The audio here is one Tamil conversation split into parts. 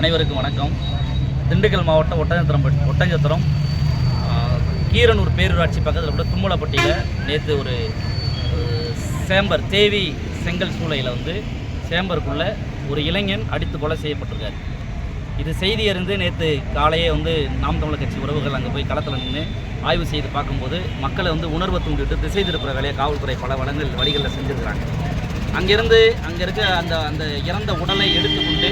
அனைவருக்கும் வணக்கம். திண்டுக்கல் மாவட்டம் ஒட்டஞ்சத்திரம் ஒட்டஞ்சத்திரம். கீரனூர் பேரூராட்சி பக்கத்தில் கூட தும்மலப்பட்டியில் நேற்று ஒரு சேம்பர் தேவி செங்கல் சூளையில் வந்து சேம்பருக்குள்ளே ஒரு இளைஞன் அடித்து கொலை செய்யப்பட்டிருக்காரு. இது செய்தி அறிந்து நேற்று காலையே வந்து நாம் தமிழர் கட்சி உறவுகள் அங்கே போய் களத்தில் நின்று ஆய்வு செய்து பார்க்கும்போது மக்களை வந்து உணர்வை தூண்டிட்டு திசை திருப்புற வேலையை காவல்துறை பல வளங்கள் வழிகளில் செஞ்சுருக்கிறாங்க. அங்கேருந்து அங்கே இருக்க அந்த அந்த இறந்த உடலை எடுத்துக்கொண்டு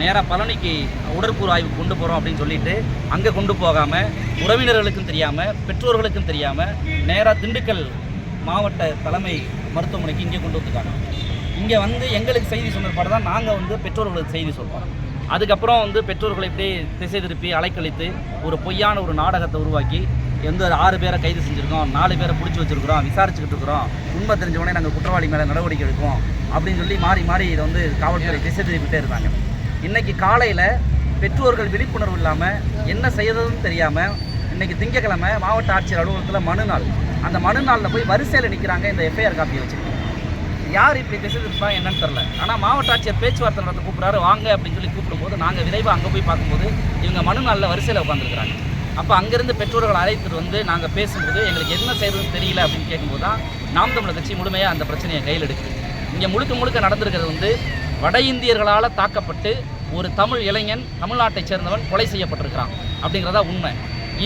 நேராக பழனிக்கு உடற்கூறு ஆய்வு கொண்டு போகிறோம் அப்படின்னு சொல்லிட்டு அங்கே கொண்டு போகாமல் உறவினர்களுக்கும் தெரியாமல் பெற்றோர்களுக்கும் தெரியாமல் நேராக திண்டுக்கல் மாவட்ட தலைமை மருத்துவமனைக்கு இங்கே கொண்டு வந்துருக்காங்க இங்கே வந்து எங்களுக்கு செய்தி சொன்னபாடு தான் நாங்கள் வந்து பெற்றோர்களுக்கு செய்தி சொல்கிறோம் அதுக்கப்புறம் வந்து பெற்றோர்களை இப்படி திசை திருப்பி அலைக்கழித்து ஒரு பொய்யான ஒரு நாடகத்தை உருவாக்கி எந்த ஆறு பேரை கைது செஞ்சுருக்கோம் நாலு பேரை பிடிச்சி வச்சிருக்கிறோம் விசாரிச்சுக்கிட்டு இருக்கிறோம். உண்மை தெரிஞ்சவொடனே நாங்கள் குற்றவாளி மேலே நடவடிக்கை எடுப்போம் அப்படின்னு சொல்லி மாறி மாறி இதை வந்து காவல்துறை திசை திருப்பிட்டே இருந்தாங்க இன்னைக்கு காலையில் பெற்றோர்கள் விழிப்புணர்வு இல்லாமல் என்ன செய்யறதுன்னு தெரியாமல் இன்னைக்கு திங்கக்கிழமை மாவட்ட ஆட்சியர் அலுவலகத்தில் மனு நாள். அந்த மனு நாளில் போய் வரிசையில் நிற்கிறாங்க இந்த எஃப்ஐஆர் காப்பியை வச்சுருக்கோம் யார் இப்படி திசை என்னன்னு தெரில ஆனால் மாவட்ட ஆட்சியர் பேச்சுவார்த்தை நடத்த கூப்பிட்றாரு வாங்க அப்படின்னு சொல்லி கூப்பிடும்போது நாங்கள் விரைவாக அங்கே போய் பார்க்கும்போது இவங்க மனு நாளில் வரிசையில் உட்காந்துருக்குறாங்க அப்போ அங்கேருந்து பெற்றோர்கள் அழைத்துட்டு வந்து நாங்கள் பேசும்போது எங்களுக்கு என்ன செய்யறதுன்னு தெரியல அப்படின்னு கேட்கும்போது தான் நாம் தமிழர் கட்சி முழுமையாக அந்த பிரச்சனையை கையில் எடுக்குது. இங்கே முழுக்க முழுக்க நடந்திருக்கிறது வந்து வட இந்தியர்களால் தாக்கப்பட்டு ஒரு தமிழ் இளைஞன் தமிழ்நாட்டை சேர்ந்தவன் கொலை செய்யப்பட்டிருக்கிறான் அப்படிங்கிறதா உண்மை.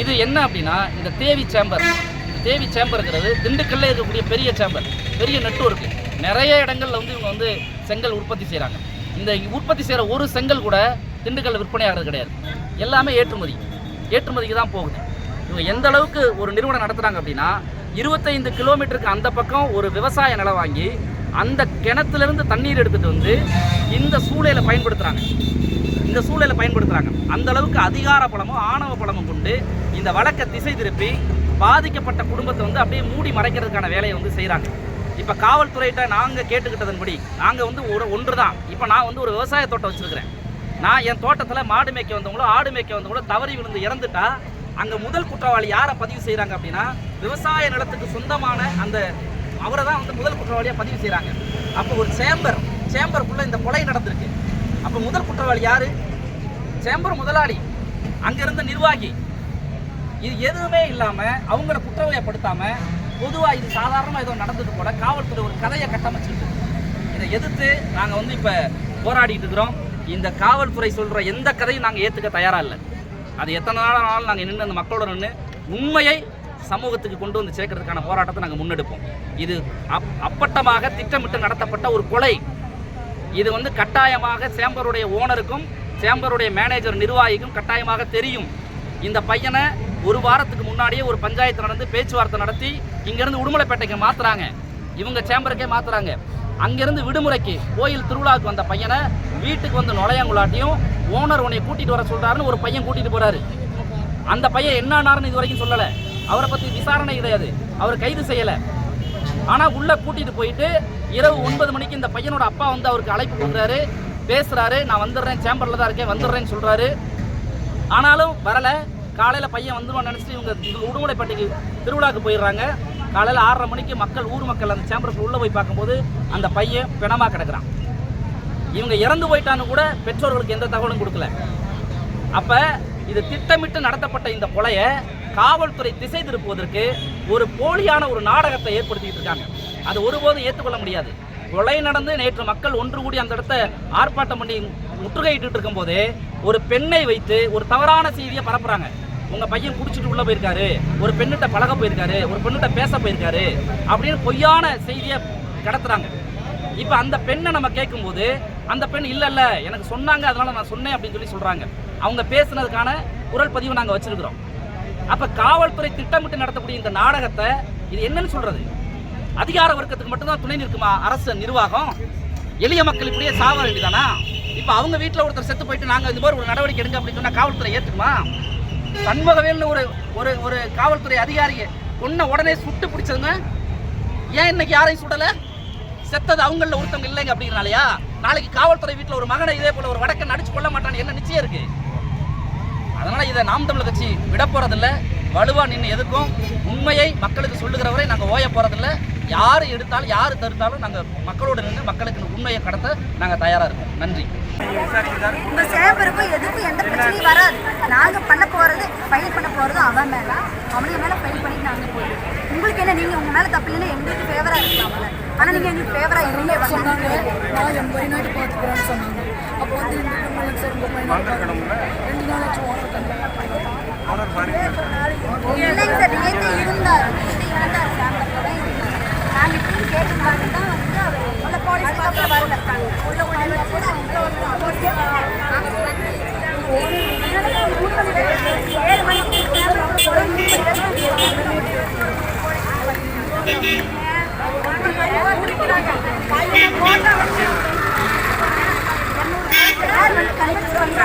இது என்ன அப்படின்னா இந்த தேவி சேம்பர் இந்த தேவி சேம்பருங்கிறது திண்டுக்கல்ல இருக்கக்கூடிய பெரிய சேம்பர் பெரிய நெட்வொர்க்கு நிறைய இடங்களில் வந்து இவங்க வந்து செங்கல் உற்பத்தி செய்கிறாங்க இந்த உற்பத்தி செய்கிற ஒரு செங்கல் கூட திண்டுக்கல் விற்பனை ஆகிறது கிடையாது. எல்லாமே ஏற்றுமதி. ஏற்றுமதிக்கு தான் போகுது. இவங்க எந்த அளவுக்கு ஒரு நிறுவனம் நடத்துகிறாங்க அப்படின்னா இருபத்தைந்து கிலோமீட்டருக்கு அந்த பக்கம் ஒரு விவசாய நிலம் வாங்கி அந்த கிணத்துலேருந்து தண்ணீர் எடுத்துகிட்டு வந்து இந்த சூளையில் பயன்படுத்துகிறாங்க இந்த சூளையில் பயன்படுத்துகிறாங்க அந்த அளவுக்கு அதிகார பலமும் ஆணவ பலமும் கொண்டு இந்த வழக்கை திசை திருப்பி பாதிக்கப்பட்ட குடும்பத்தை வந்து அப்படியே மூடி மறைக்கிறதுக்கான வேலையை வந்து செய்கிறாங்க இப்போ காவல்துறையிட்ட நாங்கள் கேட்டுக்கிட்டதன்படி நாங்கள் வந்து ஒரு ஒன்று தான் இப்போ நான் வந்து ஒரு விவசாய தோட்டம் வச்சுருக்கிறேன். நான் என் தோட்டத்தில் மாடு மேய்க்க வந்தவங்களோ ஆடு மேய்க்க வந்தவங்களோ தவறி விழுந்து இறந்துட்டா அங்கே முதல் குற்றவாளி யாரை பதிவு செய்கிறாங்க அப்படின்னா விவசாய நிலத்துக்கு சொந்தமான அந்த அவரை தான் வந்து முதல் குற்றவாளியாக பதிவு செய்கிறாங்க அப்போ ஒரு சேம்பர் சேம்பருக்குள்ளே இந்த கொலை நடந்திருக்கு. அப்போ முதல் குற்றவாளி யார்? சேம்பர் முதலாளி. அங்கேருந்த நிர்வாகி. இது எதுவுமே இல்லாமல் அவங்கள குற்றவாளியப்படுத்தாமல் பொதுவாக இது சாதாரணமாக ஏதோ நடந்தது போல காவல்துறை ஒரு கதையை கட்டமைச்சிருக்கு. இதை எதிர்த்து நாங்கள் வந்து இப்போ போராடிட்டு இருக்கிறோம். இந்த காவல்துறை சொல்கிற எந்த கதையும் நாங்கள் ஏற்றுக்க தயாராக இல்லை. அது எத்தனை நாள் நாள் நாங்கள் நின்று அந்த மக்களோட நின்று உண்மையை சமூகத்துக்கு கொண்டு வந்து சேர்க்கறதுக்கான போராட்டத்தை நாங்கள் முன்னெடுப்போம். இது அப் அப்பட்டமாக திட்டமிட்டு நடத்தப்பட்ட ஒரு கொலை. இது வந்து கட்டாயமாக சேம்பருடைய ஓனருக்கும் சேம்பருடைய மேனேஜர் நிர்வாகிக்கும் கட்டாயமாக தெரியும். இந்த பையனை ஒரு வாரத்துக்கு முன்னாடியே ஒரு பஞ்சாயத்து நடந்து பேச்சுவார்த்தை நடத்தி இங்கேருந்து உடுமலைப்பேட்டைக்கு மாற்றுறாங்க இவங்க சேம்பருக்கே மாற்றுறாங்க அங்கேருந்து விடுமுறைக்கு கோயில் திருவிழாவுக்கு வந்த பையனை வீட்டுக்கு வந்து நுழையாங்குள்ளாட்டியும் ஓனர் உன்னை கூட்டிகிட்டு வர சொல்கிறாருன்னு ஒரு பையன் கூட்டிகிட்டு போகிறாரு அந்த பையன் என்ன இது வரைக்கும் சொல்லலை. அவரை பற்றி விசாரணை கிடையாது அவர் கைது செய்யலை. ஆனால் உள்ளே கூட்டிகிட்டு போயிட்டு இரவு ஒன்பது மணிக்கு இந்த பையனோட அப்பா வந்து அவருக்கு அழைப்பு கொடுக்குறாரு பேசுகிறாரு நான் வந்துடுறேன் சேம்பரில் தான் இருக்கேன் வந்துடுறேன்னு சொல்கிறாரு ஆனாலும் வரலை. காலையில் பையன் வந்துடுவான்னு நினச்சிட்டு இவங்க இவங்க உடுமலைப்பட்டிக்கு திருவிழாவுக்கு போயிடுறாங்க. காலையில் ஆறரை மணிக்கு மக்கள் ஊர் மக்கள் அந்த சேம்பருக்கு உள்ளே போய் பார்க்கும்போது அந்த பையன் பிணமாக கிடக்குறான். இவங்க இறந்து போயிட்டான்னு கூட பெற்றோர்களுக்கு எந்த தகவலும் கொடுக்கல. அப்ப இது திட்டமிட்டு நடத்தப்பட்ட இந்த கொலையை காவல்துறை திசை திருப்புவதற்கு ஒரு போலியான ஒரு நாடகத்தை ஏற்படுத்திட்டு இருக்காங்க. அது ஒருபோதும் ஏற்றுக்கொள்ள முடியாது. கொலை நடந்து நேற்று மக்கள் ஒன்று கூடி அந்த இடத்த ஆர்ப்பாட்டம் பண்ணி முற்றுகையிட்டு இருக்கும்போது ஒரு பெண்ணை வைத்து ஒரு தவறான செய்தியை பரப்புறாங்க. உங்க பையன் குடிச்சிட்டு உள்ள போயிருக்காரு. ஒரு பெண்ணிட்ட பழக போயிருக்காரு. ஒரு பெண்ணிட்ட பேச போயிருக்காரு அப்படின்னு பொய்யான செய்தியை கடத்துறாங்க. இப்போ அந்த பெண்ணை நம்ம கேட்கும்போது அந்த பெண் இல்லை இல்லை எனக்கு சொன்னாங்க அதனால நான் சொன்னேன் அப்படின்னு சொல்லி சொல்றாங்க. அவங்க பேசுனதுக்கான குரல் பதிவு நாங்கள் வச்சிருக்கிறோம். அப்ப காவல்துறை திட்டமிட்டு நடத்தக்கூடிய இந்த நாடகத்தை இது என்னன்னு சொல்றது? அதிகார வர்க்கத்துக்கு மட்டும்தான் துணை நிற்குமா அரசு நிர்வாகம்? எளிய மக்கள் இப்படியே சாவ வேண்டியதானா? இப்போ அவங்க வீட்டில் ஒருத்தர் செத்து போயிட்டு நாங்கள் இது மாதிரி ஒரு நடவடிக்கை எடுங்க அப்படின்னு சொன்னா காவல்துறை ஏற்றுக்குமா சண்முகவேல்னு ஒரு ஒரு ஒரு காவல்துறை அதிகாரியை கொன்ன உடனே சுட்டு பிடிச்சதுங்க. ஏன் இன்னைக்கு யாரையும் சுடலை? செத்தது அவங்கள ஒருத்தவங்க இல்லைங்க அப்படிங்கிறனாலயா? நாளைக்கு காவல்துறை வீட்டில் ஒரு மகனை இதே போல ஒரு வடக்கை நடிச்சு கொள்ள மாட்டான்னு என்ன நிச்சயம் இருக்கு? அதனால் இதை நாம் தமிழர் கட்சி விட போகிறதில்ல வலுவாக நின்று எதுக்கும்? உண்மையை மக்களுக்கு சொல்லுகிறவரை நாங்கள் ஓய போகிறதில்ல யார் எடுத்தாலும் யார் தடுத்தாலும் நாங்கள் மக்களோட நின்று மக்களுக்கு உண்மையை கடத்த நாங்கள் தயாராக இருக்கோம். நன்றி. இந்த சேவருக்கும் எதுக்கும் எந்த பிரச்சனையும் வராது. நாங்கள் பண்ண போகிறது ஃபைல் பண்ண போகிறது அவன் மேலே. அவனுக்கு மேலே ஃபைல் பண்ணிட்டு நாங்கள் போயிடுவோம். உங்களுக்கு என்ன நீங்க உங்க மேல தப்பு இல்லைன்னா எங்களுக்கு ஃபேவரா இருக்கலாம்ல ஆனா நீங்க எங்களுக்கு ஃபேவரா இருந்தே சொன்னாங்க நான் எண்பது நாட்டு பார்த்துக்கிறேன்னு சொன்னாங்க. அப்போ வந்து ரெண்டு மூணு லட்சம் ரொம்ப ரெண்டு நாள் லட்சம் இல்லைங்க சார் நேற்று இருந்தார். நேற்று இருந்தார் சேம்பர்ல தான் இருந்தார். நாங்க இப்படி கேட்டுருந்தாங்க தான் வந்து அவர் உள்ள போலீஸ் அப்புறம் வரல உள்ள உள்ள கூட ஏழு பையன் இறந்து